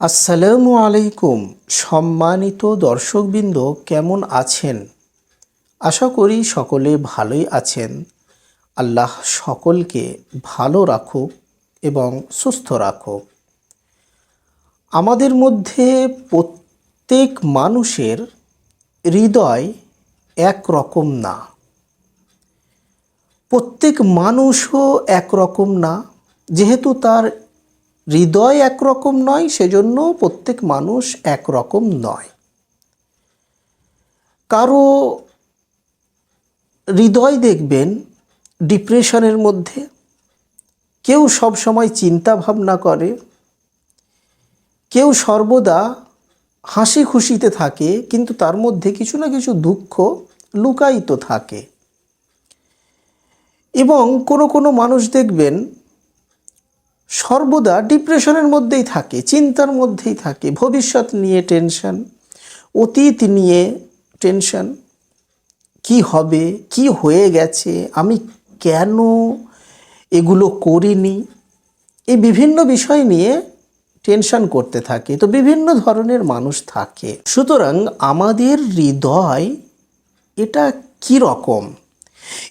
আসসালামু আলাইকুম, সম্মানিত দর্শকবৃন্দ কেমন আছেন? আশা করি সকলে ভালোই আছেন। আল্লাহ সকলকে ভালো রাখুক এবং সুস্থ রাখুক। আমাদের মধ্যে প্রত্যেক মানুষের হৃদয় এক রকম না। প্রত্যেক মানুষও একরকম না, যেহেতু তার হৃদয় একরকম নয়, সেজন্য প্রত্যেক মানুষ একরকম নয়। কারও হৃদয় দেখবেন ডিপ্রেশনের মধ্যে, কেউ সব সময় চিন্তা ভাবনা করে, কেউ সর্বদা হাসি খুশিতে থাকে, কিন্তু তার মধ্যে কিছু না কিছু দুঃখ লুকায়িত থাকে। এবং কোনো কোনো মানুষ দেখবেন সর্বদা ডিপ্রেশনের মধ্যেই থাকে, চিন্তার মধ্যেই থাকে, ভবিষ্যৎ নিয়ে টেনশন, অতীত নিয়ে টেনশন। কি হবে, কি হয়ে গেছে, আমি কেন এগুলো করিনি? এই বিভিন্ন বিষয় নিয়ে টেনশন করতে থাকে। তো বিভিন্ন ধরনের মানুষ থাকে। সুতরাং আমাদের হৃদয় এটা কি রকম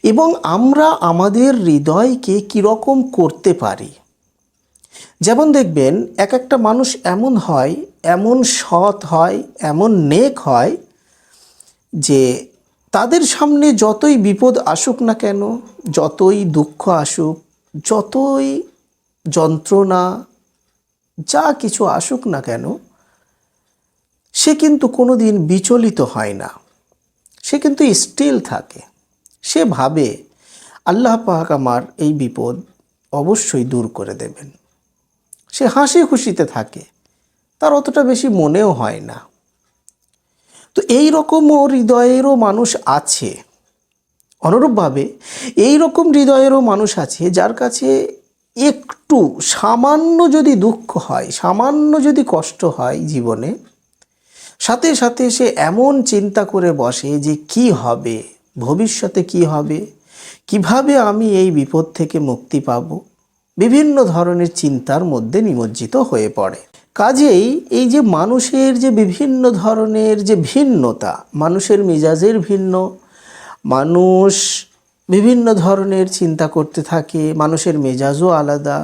এবং আমরা আমাদের হৃদয়কে কীরকম করতে পারি? যেমন দেখবেন, এক একটা মানুষ এমন হয়, এমন সৎ হয়, এমন নেক হয় যে তাদের সামনে যতই বিপদ আসুক না কেন, যতই দুঃখ আসুক, যতই যন্ত্রণা, যা কিছু আসুক না কেন, সে কিন্তু কোনো দিন বিচলিত হয় না। সে কিন্তু স্টিল থাকে। সে ভাবে, আল্লাহ পাক আমার এই বিপদ অবশ্যই দূর করে দেবেন। সে হাসি খুশিতে থাকে। তার অতটা বেশি মনেও হয় না। তো এই রকমও হৃদয়েরও মানুষ আছে। অনুরূপভাবে এই রকম হৃদয়েরও মানুষ আছে যার কাছে একটু সামান্য যদি দুঃখ হয়, সামান্য যদি কষ্ট হয় জীবনে, সাথে সাথে সে এমন চিন্তা করে বসে যে কি হবে, ভবিষ্যতে কি হবে, কীভাবে আমি এই বিপদ থেকে মুক্তি পাব। বিভিন্ন ধরনের চিন্তার মধ্যে নিমজ্জিত হয়ে পড়ে। কাজেই এই যে মানুষের যে বিভিন্ন ধরনের যে ভিন্নতা, মানুষের মেজাজের ভিন্ন, মানুষ বিভিন্ন ধরনের চিন্তা করতে থাকে, মানুষের মেজাজও আলাদা,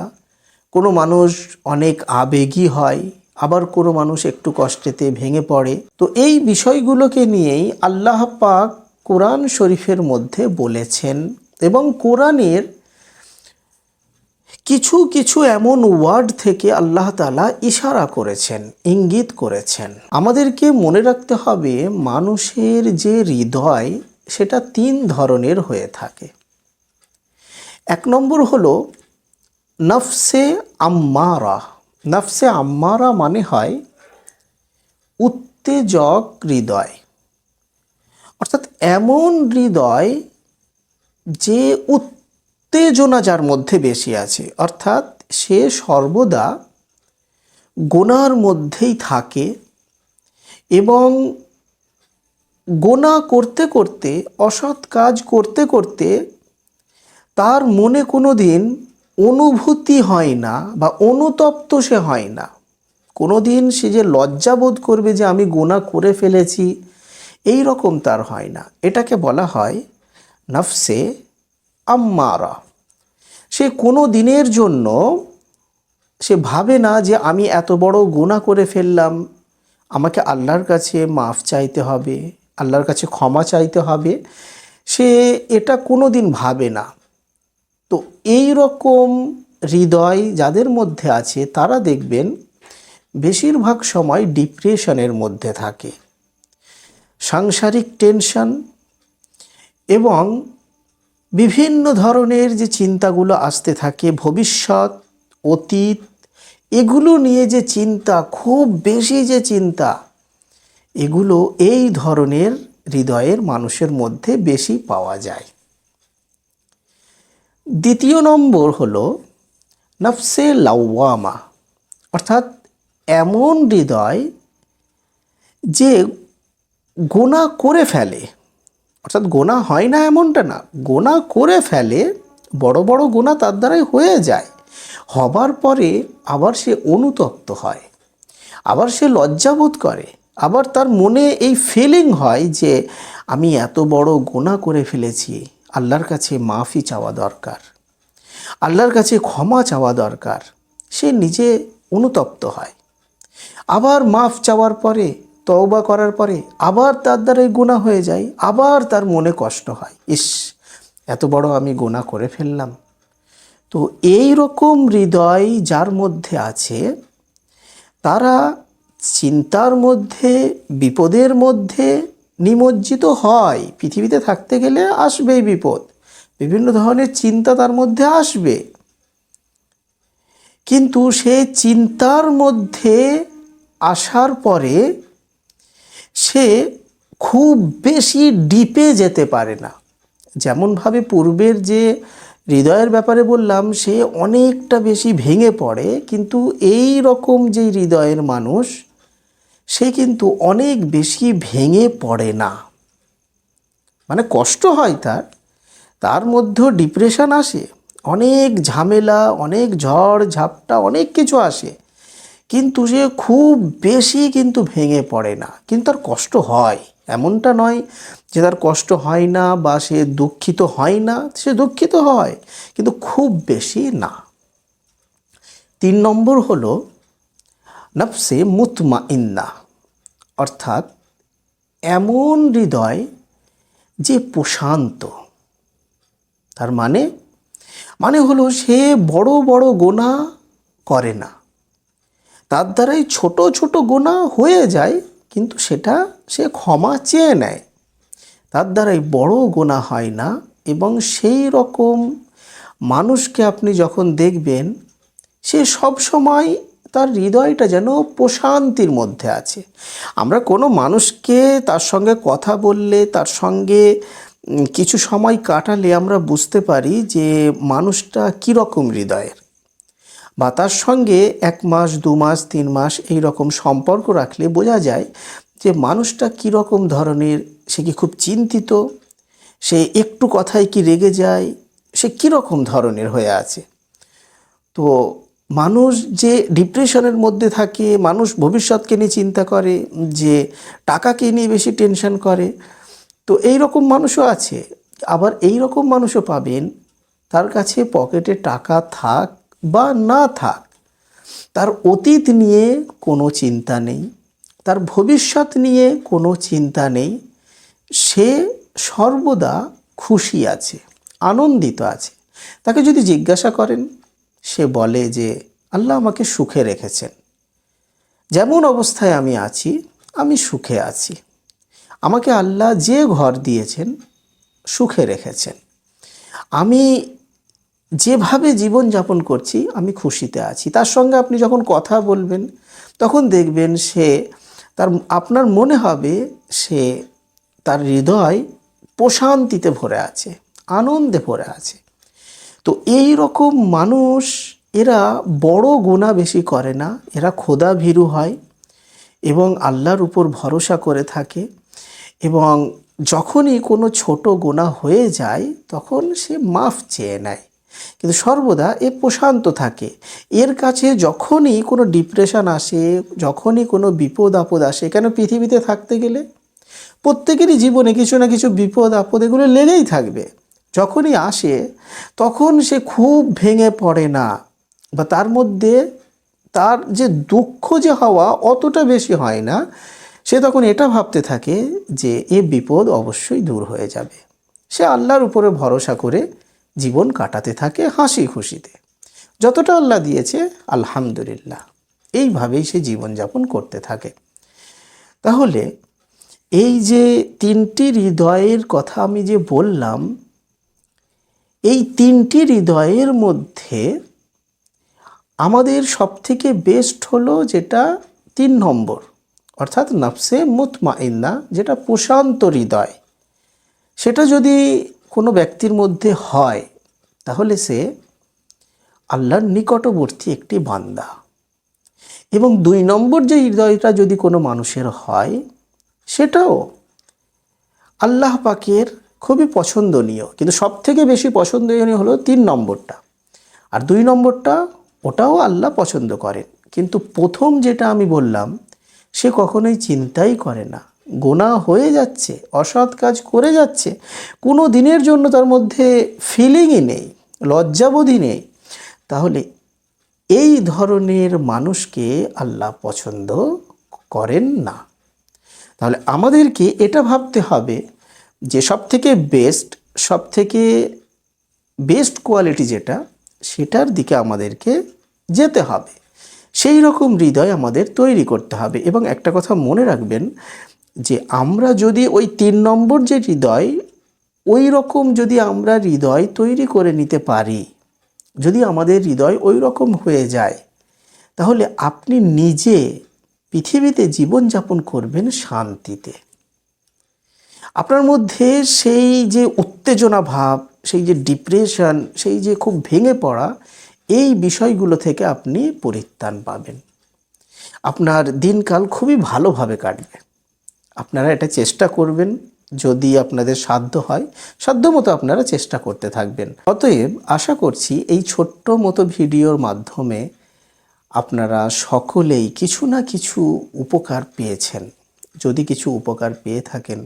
কোনো মানুষ অনেক আবেগী হয়, আবার কোনো মানুষ একটু কষ্টেতে ভেঙে পড়ে। তো এই বিষয়গুলোকে নিয়েই আল্লাহ পাক কোরআন শরীফের মধ্যে বলেছেন এবং কোরআনের কিছু কিছু এমন ওয়ার্ড থেকে আল্লাহ তালা ইশারা করেছেন, ইঙ্গিত করেছেন। আমাদেরকে মনে রাখতে হবে, মানুষের যে হৃদয়, সেটা তিন ধরনের হয়ে থাকে। এক নম্বর হলো, নফসে আম্মারা। নফসে আম্মারা মানে হয় উত্তেজক হৃদয়। অর্থাৎ এমন হৃদয় যে উত্তেজনা যার মধ্যে বেশি আছে, অর্থাৎ সে সর্বদা গোনার মধ্যেই থাকে এবং গোনা করতে করতে, অসৎ কাজ করতে করতে তার মনে কোনো দিন অনুভূতি হয় না বা অনুতপ্ত সে হয় না। কোনো দিন সে যে লজ্জাবোধ করবে যে আমি গোনা করে ফেলেছি, এই রকম তার হয় না। এটাকে বলা হয় নফসে আম্মারা। সে কোনো দিনের জন্য সে ভাবে না যে আমি এত বড় গোনা করে ফেললাম। আমাকে আল্লাহর কাছে মাফ চাইতে হবে, আল্লাহর কাছে ক্ষমা চাইতে হবে। সে এটা কোনো দিন ভাবে না। তো এই রকম হৃদয় যাদের মধ্যে আছে, তারা দেখবেন বেশিরভাগ সময় ডিপ্রেশনের মধ্যে থাকে। সাংসারিক টেনশন এবং বিভিন্ন ধরনের যে চিন্তাগুলো আসতে থাকে, ভবিষ্যৎ, অতীত, এগুলো নিয়ে যে চিন্তা, খুব বেশি যে চিন্তা, এগুলো এই ধরনের হৃদয়ের মানুষের মধ্যে বেশি পাওয়া যায়। দ্বিতীয় নম্বর হলো নফসে লাউয়ামা অর্থাৎ এমন হৃদয় যে গোনা করে ফেলে অর্থাৎ গোনা হয় না এমনটা না। গোনা করে ফেলে, বড় বড় গোনা তার দ্বারাই হয়ে যায়। হবার পরে আবার সে অনুতপ্ত হয়। আবার সে লজ্জাবোধ করে। আবার তার মনে এই ফিলিং হয় যে, আমি এত বড় গোনা করে ফেলেছি। আল্লাহর কাছে মাফি চাওয়া দরকার। আল্লাহর কাছে ক্ষমা চাওয়া দরকার। সে নিজে অনুতপ্ত হয়। আবার মাফ চাওয়ার পরে তওবা করার পরে আবার তার দ্বারাই গুণা হয়ে যায়, আবার তার মনে কষ্ট হয়। ইস, এত বড় আমি গুণা করে ফেললাম। তো এই রকম হৃদয় যার মধ্যে আছে, তারা চিন্তার মধ্যে, বিপদের মধ্যে নিমজ্জিত হয়। পৃথিবীতে থাকতে গেলে আসবেই বিপদ। বিভিন্ন ধরনের চিন্তা তার মধ্যে আসবে। কিন্তু সে চিন্তার মধ্যে আসার পরে সে খুব বেশি ডিপে যেতে পারে না। যেমনভাবে পূর্বের যে হৃদয়ের ব্যাপারে বললাম, সে অনেকটা বেশি ভেঙে পড়ে, কিন্তু এই রকম যে হৃদয়ের মানুষ, সে কিন্তু অনেক বেশি ভেঙে পড়ে না। মানে কষ্ট হয় তার তার মধ্যেও ডিপ্রেশন আসে, অনেক ঝামেলা, অনেক ঝড়, ঝাপটা, অনেক কিছু আসে। কিন্তু সে খুব বেশি কিন্তু ভেঙে পড়ে না। কিন্তু তার কষ্ট হয়। এমনটা নয় যে তার কষ্ট হয় না বা সে দুঃখিত হয় না, সে দুঃখিত হয়, কিন্তু খুব বেশি না। তিন নম্বর হলো, নফসে মুতমা ইন্না অর্থাৎ এমন হৃদয় যে প্রশান্ত। তার মানে মানে হলো সে বড় বড় গোনা করে না। তার দ্বারাই ছোট ছোট গোনা হয়ে যায়, কিন্তু সেটা সে ক্ষমা চেয়ে নেয়। তার দ্বারাই বড় গোনা হয় না এবং সেই রকম মানুষকে আপনি যখন দেখবেন, সে সব সময় তার হৃদয়টা যেন প্রশান্তির মধ্যে আছে। আমরা কোনো মানুষকে তার সঙ্গে কথা বললে, তার সঙ্গে কিছু সময় কাটালে আমরা বুঝতে পারি যে মানুষটা কীরকম হৃদয়ের। বা তার সঙ্গে এক মাস, দু মাস, তিন মাস এই রকম সম্পর্ক রাখলে বোঝা যায় যে মানুষটা কীরকম ধরনের, সে কি খুব চিন্তিত, সে একটু কথায় কি রেগে যায়, সে কীরকম ধরনের হয়ে আছে। তো মানুষ যে ডিপ্রেশনের মধ্যে থাকে, মানুষ ভবিষ্যৎকে নিয়ে চিন্তা করে, যে টাকাকে নিয়ে বেশি টেনশন করে, তো এই রকম মানুষও আছে। আবার এই রকম মানুষও পাবেন, তার কাছে পকেটে টাকা থাক বা না থাক, তার অতীত নিয়ে কোনো চিন্তা নেই, তার ভবিষ্যৎ নিয়ে কোনো চিন্তা নেই, সে সর্বদা খুশি আছে, আনন্দিত আছে। তাকে যদি জিজ্ঞাসা করেন, সে বলে যে, আল্লাহ আমাকে সুখে রেখেছেন। যেমন অবস্থায় আমি আছি, আমি সুখে আছি। আমাকে আল্লাহ যে ঘর দিয়েছেন, সুখে রেখেছেন। আমি যেভাবে জীবন যাপন করছি, আমি খুশিতে আছি। তার সঙ্গে আপনি যখন কথা বলবেন, তখন দেখবেন সে তার, আপনার মনে হবে সে তার হৃদয় প্রশান্তিতে ভরে আছে, আনন্দে ভরে আছে। তো এই রকম মানুষ, এরা বড় গুণা বেশি করে না, এরা খোদা ভীরু হয় এবং আল্লাহর উপর ভরসা করে থাকে এবং যখনই কোনো ছোট গোনা হয়ে যায়, তখন সে মাফ চেয়ে নেয়। কিন্তু সর্বদা এ প্রশান্ত থাকে। এর কাছে যখনই কোনো ডিপ্রেশন আসে, যখনই কোনো বিপদ আপদ আসে, কেন পৃথিবীতে থাকতে গেলে? প্রত্যেকেরই জীবনে কিছু না কিছু বিপদ আপদ এগুলো লেগেই থাকবে। যখনই আসে, তখন সে খুব ভেঙে পড়ে না বা তার মধ্যে তার যে দুঃখ যে হওয়া অতটা বেশি হয় না, সে তখন এটা ভাবতে থাকে যে এ বিপদ অবশ্যই দূর হয়ে যাবে। সে আল্লাহর উপরে ভরসা করে জীবন কাটাতে থাকে হাসি খুশিতে যতটা আল্লাহ দিয়েছে, আলহামদুলিল্লাহ। এইভাবেই সে জীবনযাপন করতে থাকে। তাহলে এই যে তিনটি হৃদয়ের কথা আমি যে বললাম, এই তিনটি হৃদয়ের মধ্যে আমাদের সবথেকে বেস্ট হলো যেটা তিন নম্বর, অর্থাৎ নফসে মুতমাইন্না, যেটা প্রশান্ত হৃদয়। সেটা যদি কোনো ব্যক্তির মধ্যে হয়, তাহলে সে আল্লাহর নিকটবর্তী একটি বান্দা। এবং দুই নম্বর যে হৃদয়টা যদি কোনো মানুষের হয়, সেটাও আল্লাহ পাকের খুবই পছন্দনীয়। কিন্তু সব থেকে বেশি পছন্দনীয় হলো তিন নম্বরটা। আর দুই নম্বরটা, ওটাও আল্লাহ পছন্দ করেন। কিন্তু প্রথম যেটা আমি বললাম, সে কখনোই চিন্তাই করে না। গোনা হয়ে যাচ্ছে, অসৎ কাজ করে যাচ্ছে, কোনো দিনের জন্য তার মধ্যে ফিলিংই নেই, লজ্জাবোধই নেই। তাহলে এই ধরনের মানুষকে আল্লাহ পছন্দ করেন না। তাহলে আমাদেরকে এটা ভাবতে হবে যে সব থেকে বেস্ট সব থেকে বেস্ট কোয়ালিটি যেটা, সেটার দিকে আমাদেরকে যেতে হবে। সেই রকম হৃদয় আমাদের তৈরি করতে হবে। এবং একটা কথা মনে রাখবেন যে আমরা যদি ওই তিন নম্বর যে হৃদয়, ওই রকম যদি আমরা হৃদয় তৈরি করে নিতে পারি, যদি আমাদের হৃদয় ওই রকম হয়ে যায়, তাহলে আপনি নিজে পৃথিবীতে জীবনযাপন করবেন শান্তিতে। আপনার মধ্যে সেই যে উত্তেজনা ভাব, সেই যে ডিপ্রেশন, সেই যে খুব ভেঙে পড়া, এই বিষয়গুলো থেকে আপনি পরিত্রাণ পাবেন। আপনার দিনকাল খুবই ভালোভাবে কাটবে। আপনারা এটা চেষ্টা করবেন যদি আপনাদের সাধ্য হয়, সাধ্য মতো আপনারা চেষ্টা করতে থাকবেন। অতএব আশা করছি এই ছোট্ট মতো ভিডিওর মাধ্যমে আপনারা সকলেই কিছু না কিছু উপকার পেয়েছেন। যদি কিছু উপকার পেয়ে থাকেন,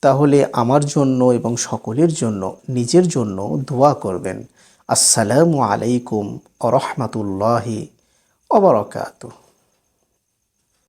তাহলে আমার জন্য এবং সকলের জন্য, নিজের জন্য দোয়া করবেন। আসসালামু আলাইকুম আ রহমতুল্লাহি অবরকাত